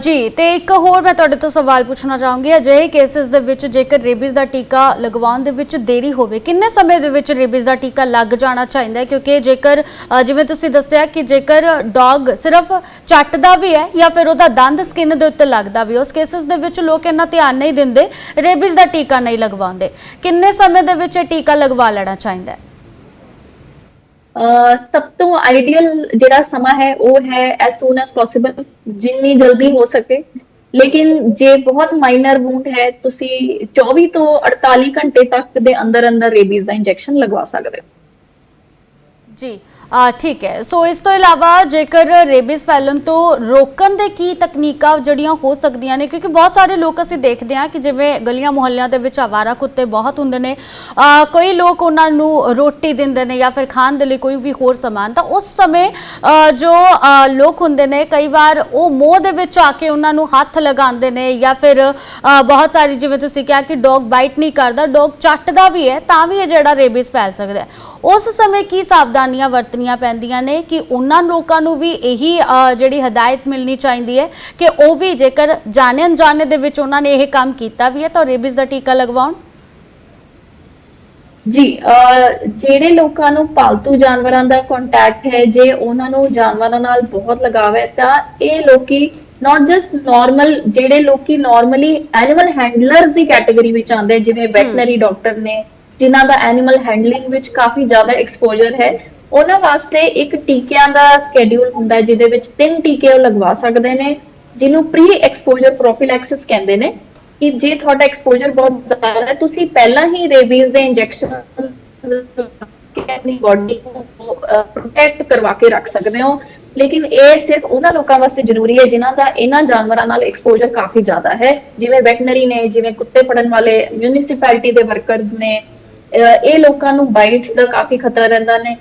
ਜੀ ਤੇ ਇੱਕ ਹੋਰ ਮੈਂ ਤੁਹਾਡੇ ਤੋਂ ਸਵਾਲ ਪੁੱਛਣਾ ਚਾਹੂੰਗੀ ਅਜਿਹੇ ਕੇਸਿਸ ਦੇ ਵਿੱਚ ਜੇਕਰ ਰੇਬੀਜ਼ ਦਾ ਟੀਕਾ ਲਗਵਾਉਣ ਦੇ ਵਿੱਚ ਦੇਰੀ ਹੋਵੇ ਕਿੰਨੇ ਸਮੇਂ ਦੇ ਵਿੱਚ ਰੇਬੀਜ਼ ਦਾ ਟੀਕਾ ਲੱਗ ਜਾਣਾ ਚਾਹੀਦਾ ਹੈ? ਕਿਉਂਕਿ ਜੇਕਰ ਅ, ਜਿਵੇਂ ਤੁਸੀਂ ਦੱਸਿਆ ਕਿ ਜੇਕਰ ਡੌਗ ਸਿਰਫ ਚੱਟਦਾ ਵੀ ਹੈ ਜਾਂ ਫਿਰ ਉਹਦਾ ਦੰਦ ਸਕਿਨ ਦੇ ਉੱਤੇ ਲੱਗਦਾ ਵੀ ਹੈ, ਉਸ ਕੇਸਿਸ ਦੇ ਵਿੱਚ ਲੋਕ ਇੰਨਾ ਧਿਆਨ ਨਹੀਂ ਦਿੰਦੇ ਰੇਬੀਜ਼ ਦਾ ਟੀਕਾ ਨਹੀਂ ਲਗਵਾਉਂਦੇ। ਕਿੰਨੇ ਸਮੇਂ ਦੇ ਵਿੱਚ ਇਹ ਟੀਕਾ ਲਗਵਾ ਲੈਣਾ ਚਾਹੀਦਾ ਹੈ? ਸਭ ਤੋਂ ਆਈਡੀਅਲ ਜਿਹੜਾ ਸਮਾਂ ਹੈ, ਉਹ ਹੈ ਐਸ ਸੂਨ ਐਸ ਪੋਸੀਬਲ ਜਿੰਨੀ ਜਲਦੀ ਹੋ ਸਕੇ। ਲੇਕਿਨ ਜੇ ਬਹੁਤ ਮਾਈਨਰ ਵੂੰਡ ਹੈ, ਤੁਸੀਂ 24 ਤੋਂ 48 ਘੰਟੇ ਤੱਕ ਦੇ ਅੰਦਰ ਅੰਦਰ ਰੇਬੀਜ਼ ਦਾ ਇੰਜੈਕਸ਼ਨ ਲਗਵਾ ਸਕਦੇ ਹੋ। ਜੀ। ਠੀਕ ਹੈ। ਸੋ ਇਸ ਤੋਂ ਇਲਾਵਾ ਜੇਕਰ ਰੇਬੀਜ਼ ਫੈਲਣ ਤੋਂ ਰੋਕਣ ਦੇ ਕੀ ਤਕਨੀਕਾਂ ਜਿਹੜੀਆਂ ਹੋ ਸਕਦੀਆਂ ਨੇ, ਕਿਉਂਕਿ ਬਹੁਤ ਸਾਰੇ ਲੋਕ ਅਸੀਂ ਦੇਖਦੇ ਹਾਂ ਕਿ ਜਿਵੇਂ ਗਲੀਆਂ ਮੁਹੱਲਿਆਂ ਦੇ ਵਿੱਚ ਆਵਾਰਾ ਕੁੱਤੇ ਬਹੁਤ ਹੁੰਦੇ ਨੇ, ਆ, ਕੋਈ ਲੋਕ ਉਹਨਾਂ ਨੂੰ ਰੋਟੀ ਦਿੰਦੇ ਨੇ ਜਾਂ ਫਿਰ ਖਾਣ ਦੇ ਲਈ ਕੋਈ ਵੀ ਹੋਰ ਸਮਾਨ, ਤਾਂ ਉਸ ਸਮੇਂ ਜੋ ਲੋਕ ਹੁੰਦੇ ਨੇ, ਕਈ ਵਾਰ ਉਹ ਮੋਹ ਦੇ ਵਿੱਚ ਆ ਕੇ ਉਹਨਾਂ ਨੂੰ ਹੱਥ ਲਗਾਉਂਦੇ ਨੇ ਜਾਂ ਫਿਰ ਬਹੁਤ ਸਾਰੀ ਜਿਵੇਂ ਤੁਸੀਂ ਕਿਹਾ ਕਿ ਡੌਗ ਬਾਈਟ ਨਹੀਂ ਕਰਦਾ, ਡੌਗ ਚੱਟਦਾ ਵੀ ਹੈ ਤਾਂ ਵੀ ਇਹ ਜਿਹੜਾ ਰੇਬੀਜ਼ ਫੈਲ ਸਕਦਾ ਉਸ ਸਮੇਂ ਕੀ ਸਾਵਧਾਨੀਆਂ ਵਰਤਣੀਆਂ ਪੈਂਦੀਆਂ ਨੇ ਕਿ ਉਹਨਾਂ ਲੋਕਾਂ ਨੂੰ ਵੀ ਇਹੀ ਜਿਹੜੀ ਹਦਾਇਤ ਮਿਲਣੀ ਚਾਹੀਦੀ ਹੈ ਕਿ ਉਹ ਵੀ ਜੇਕਰ ਜਾਣੇ ਅਣਜਾਣੇ ਦੇ ਵਿੱਚ ਉਹਨਾਂ ਨੇ ਇਹ ਕੰਮ ਕੀਤਾ ਵੀ ਹੈ ਤਾਂ ਰੇਬੀਜ਼ ਦਾ ਟੀਕਾ ਲਗਵਾਉਣ। ਜੀ ਜਿਹੜੇ ਲੋਕਾਂ ਨੂੰ ਪਾਲਤੂ ਜਾਨਵਰਾਂ ਦਾ ਕੰਟੈਕਟ ਹੈ ਜੇ ਉਹਨਾਂ ਨੂੰ ਜਾਨਵਰਾਂ ਨਾਲ ਬਹੁਤ ਲਗਾਵ ਹੈ ਤਾਂ ਇਹ ਲੋਕੀ ਨਾਟ ਜਸਟ ਨਾਰਮਲ ਜਿਹੜੇ ਲੋਕੀ ਨਾਰਮਲੀ ਐਨੀਮਲ ਹੈਂਡਲਰਸ ਦੀ ਕੈਟਾਗਰੀ ਵਿੱਚ ਆਉਂਦੇ ਜਿਵੇਂ ਵੈਟਨਰੀ ਡਾਕਟਰ ਨੇ ਜਿਨ੍ਹਾਂ ਦਾ ਐਨੀਮਲ ਹੈਂਡਲਿੰਗ ਵਿੱਚ ਕਾਫੀ ਜ਼ਿਆਦਾ ਐਕਸਪੋਜ਼ਰ ਹੈ ਉਹਨਾਂ ਵਾਸਤੇ ਇੱਕ ਟੀਕਿਆਂ ਦਾ ਸਕੇਡਿਊਲ ਹੁੰਦਾ ਹੈ, ਜਿਹਦੇ ਵਿੱਚ ਤਿੰਨ ਟੀਕੇ ਉਹ ਲਗਵਾ ਸਕਦੇ ਨੇ, ਜਿਹਨੂੰ ਪ੍ਰੀ ਐਕਸਪੋਜ਼ਰ ਪ੍ਰੋਫਿਲੈਕਸਿਸ ਕਹਿੰਦੇ ਨੇ, ਕਿ ਜੇ ਤੁਹਾਡਾ ਐਕਸਪੋਜ਼ਰ ਬਹੁਤ ਜ਼ਿਆਦਾ ਹੈ, ਤੁਸੀਂ ਪਹਿਲਾਂ ਹੀ ਰੇਬੀਜ਼ ਦੇ ਇੰਜੈਕਸ਼ਨ ਆਪਣੀ ਬਾਡੀ ਨੂੰ ਪ੍ਰੋਟੈਕਟ ਕਰਵਾ ਕੇ ਰੱਖ ਸਕਦੇ ਹੋ। ਲੇਕਿਨ ਇਹ ਸਿਰਫ ਉਹਨਾਂ ਲੋਕਾਂ ਵਾਸਤੇ ਜ਼ਰੂਰੀ ਹੈ, ਜਿਨ੍ਹਾਂ ਦਾ ਇਹਨਾਂ ਜਾਨਵਰਾਂ ਨਾਲ ਐਕਸਪੋਜ਼ਰ ਕਾਫੀ ਜ਼ਿਆਦਾ ਹੈ। ਜਿਵੇਂ ਵੈਟਨਰੀ ਨੇ, ਜਿਵੇਂ ਕੁੱਤੇ ਫੜਨ ਵਾਲੇ ਮਿਊਨਿਸਪੈਲਿਟੀ ਦੇ ਵਰਕਰਸ ਨੇ ਇਹ ਲੋਕਾਂ ਨੂੰ ਬਾਈਟਸ ਦਾ ਕਾਫੀ ਖਤਰਾ ਰਹਿੰਦਾ ਨੇ।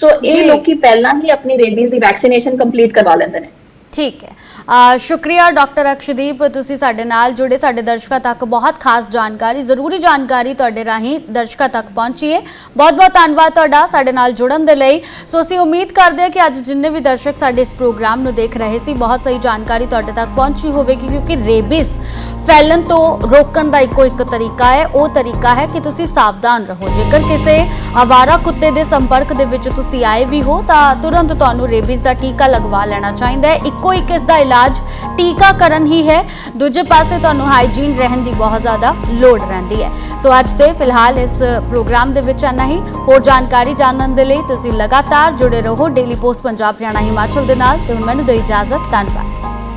ਸੋ। ਇਹ ਲੋਕੀ ਪਹਿਲਾਂ ਹੀ ਆਪਣੀ ਰੇਬੀਜ਼ ਦੀ ਵੈਕਸੀਨੇਸ਼ਨ ਕੰਪਲੀਟ ਕਰਵਾ ਲੈਂਦੇ ਨੇ ਠੀਕ ਹੈ ਅ, ਸ਼ੁਕਰੀਆ ਡਾਕਟਰ ਅਕਸ਼ਦੀਪ ਤੁਸੀਂ ਸਾਡੇ ਨਾਲ ਜੁੜੇ ਸਾਡੇ ਦਰਸ਼ਕਾਂ ਤੱਕ ਬਹੁਤ ਖਾਸ ਜਾਣਕਾਰੀ ਜ਼ਰੂਰੀ ਜਾਣਕਾਰੀ ਤੁਹਾਡੇ ਰਾਹੀਂ ਦਰਸ਼ਕਾਂ ਤੱਕ ਪਹੁੰਚੀ ਹੈ ਬਹੁਤ ਬਹੁਤ ਧੰਨਵਾਦ ਤੁਹਾਡਾ ਸਾਡੇ ਨਾਲ ਜੁੜਨ ਦੇ ਲਈ ਸੋ ਅਸੀਂ ਉਮੀਦ ਕਰਦੇ ਹਾਂ ਕਿ ਅੱਜ ਜਿੰਨੇ ਵੀ ਦਰਸ਼ਕ ਸਾਡੇ ਇਸ ਪ੍ਰੋਗਰਾਮ ਨੂੰ ਦੇਖ ਰਹੇ ਸੀ ਬਹੁਤ ਸਹੀ ਜਾਣਕਾਰੀ ਤੁਹਾਡੇ ਤੱਕ ਪਹੁੰਚੀ ਹੋਵੇਗੀ ਕਿਉਂਕਿ ਰੇਬਿਸ ਫੈਲਣ ਤੋਂ ਰੋਕਣ ਦਾ ਇੱਕੋ ਇੱਕ ਤਰੀਕਾ ਹੈ ਉਹ ਤਰੀਕਾ ਹੈ ਕਿ ਤੁਸੀਂ ਸਾਵਧਾਨ ਰਹੋ ਜੇਕਰ ਕਿਸੇ ਆਵਾਰਾ ਕੁੱਤੇ ਦੇ ਸੰਪਰਕ ਦੇ ਵਿੱਚ ਤੁਸੀਂ ਆਏ ਵੀ ਹੋ ਤਾਂ ਤੁਰੰਤ ਤੁਹਾਨੂੰ ਰੇਬਿਸ ਦਾ ਟੀਕਾ ਲਗਵਾ ਲੈਣਾ ਚਾਹੀਦਾ ਹੈ ਇੱਕੋ ਇੱਕ ਇਸ ਦਾ ਇਲਾਜ ਟੀਕਾਕਰਨ ਹੀ ਹੈ। ਦੂਜੇ ਪਾਸੇ ਤੁਹਾਨੂੰ ਹਾਈਜੀਨ ਰਹਿਣ ਦੀ ਬਹੁਤ ਜ਼ਿਆਦਾ ਲੋੜ ਰਹਿੰਦੀ ਹੈ। ਸੋ ਅੱਜ ਤੇ ਫਿਲਹਾਲ ਇਸ ਪ੍ਰੋਗਰਾਮ ਦੇ ਵਿੱਚ ਆਨਾ ਹੀ। ਹੋਰ ਜਾਣਕਾਰੀ ਜਾਣਨ ਦੇ ਲਈ ਤੁਸੀਂ ਲਗਾਤਾਰ ਜੁੜੇ ਰਹੋ ਡੇਲੀ ਪੋਸਟ ਪੰਜਾਬ ਹਰਿਆਣਾ ਹਿਮਾਚਲ ਦੇ ਨਾਲ। ਤੇ ਹੁਣ ਮੈਨੂੰ ਦਿਓ ਇਜਾਜ਼ਤ। ਧੰਨਵਾਦ।